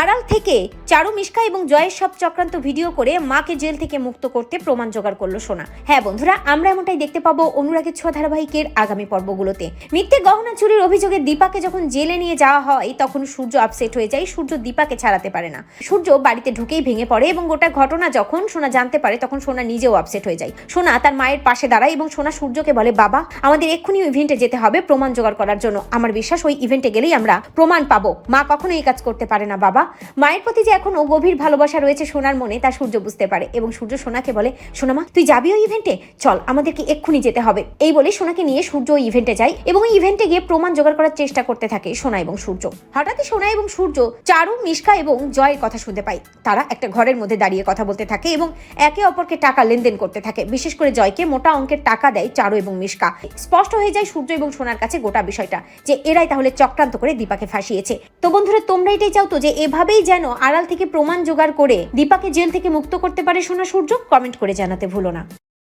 আড়াল থেকে চারু মিশকা এবং জয়ের সব চক্রান্ত ভিডিও করে মাকে জেল থেকে মুক্ত করতে প্রমাণ জোগাড় করল সোনা। হ্যাঁ বন্ধুরা, আমরা এমনটাই দেখতে পাবো অনুরাগের ছোঁয়া ধারাবাহিকের আগামী পর্বগুলোতে। মিথ্যে গহনা চুরির অভিযোগে দীপাকে যখন জেলে নিয়ে যাওয়া হয়, তখন সূর্য আপসেট হয়ে যায়, সূর্য দীপাকে ছাড়াতে পারে না। সূর্য বাড়িতে ঢুকেই ভেঙে পড়ে এবং গোটা ঘটনা যখন সোনা জানতে পারে, তখন সোনা নিজেও আপসেট হয়ে যায়। সোনা তার মায়ের পাশে দাঁড়ায় এবং সোনা সূর্যকে বলে, বাবা, আমাদের এক্ষুনি ইভেন্টে যেতে হবে, প্রমাণ জোগাড় করার জন্য। আমার বিশ্বাস ওই ইভেন্টে গেলেই আমরা প্রমাণ পাবো। মা কখনো এই কাজ করতে পারে না, বাবা। মায়ের প্রতি যে এখনও গভীর ভালোবাসা রয়েছে সোনার মনে, তা সূর্য বুঝতে পারে এবং সূর্য সোনাকে বলে সোনামা তুই যাবি ওই ইভেন্টে চল, আমাদেরকে এক্ষুনি যেতে হবে। এই বলে সোনাকে নিয়ে সূর্য ওই ইভেন্টে যায় এবং ওই ইভেন্টে গিয়ে প্রমাণ জোগাড় করার চেষ্টা করতে থাকে সোনা এবং সূর্য। হঠাৎই সোনা এবং সূর্য চারু, মিশকা এবং জয়ের কথা শুনতে পায়। তারা একটা ঘরের মধ্যে দাঁড়িয়ে কথা বলতে থাকে এবং একে অপরকে টাকা লেনদেন করতে থাকে। বিশেষ করে জয়কে মোটা অঙ্কের টাকা দেয় চারু এবং মিশকা। স্পষ্ট হয়ে যায় সূর্য এবং সোনার কাছে গোটা বিষয়টা যে এরাই তাহলে চক্রান্ত করে দীপাকে ফাঁসিয়েছে। তো বন্ধুরা, তোমরা এটাই চাও তো যে এভাবেই যেন আড়াল থেকে প্রমাণ জোগাড় করে দীপাকে জেল থেকে মুক্ত করতে পারে সোনা সূর্য, কমেন্ট করে জানাতে ভুলো না।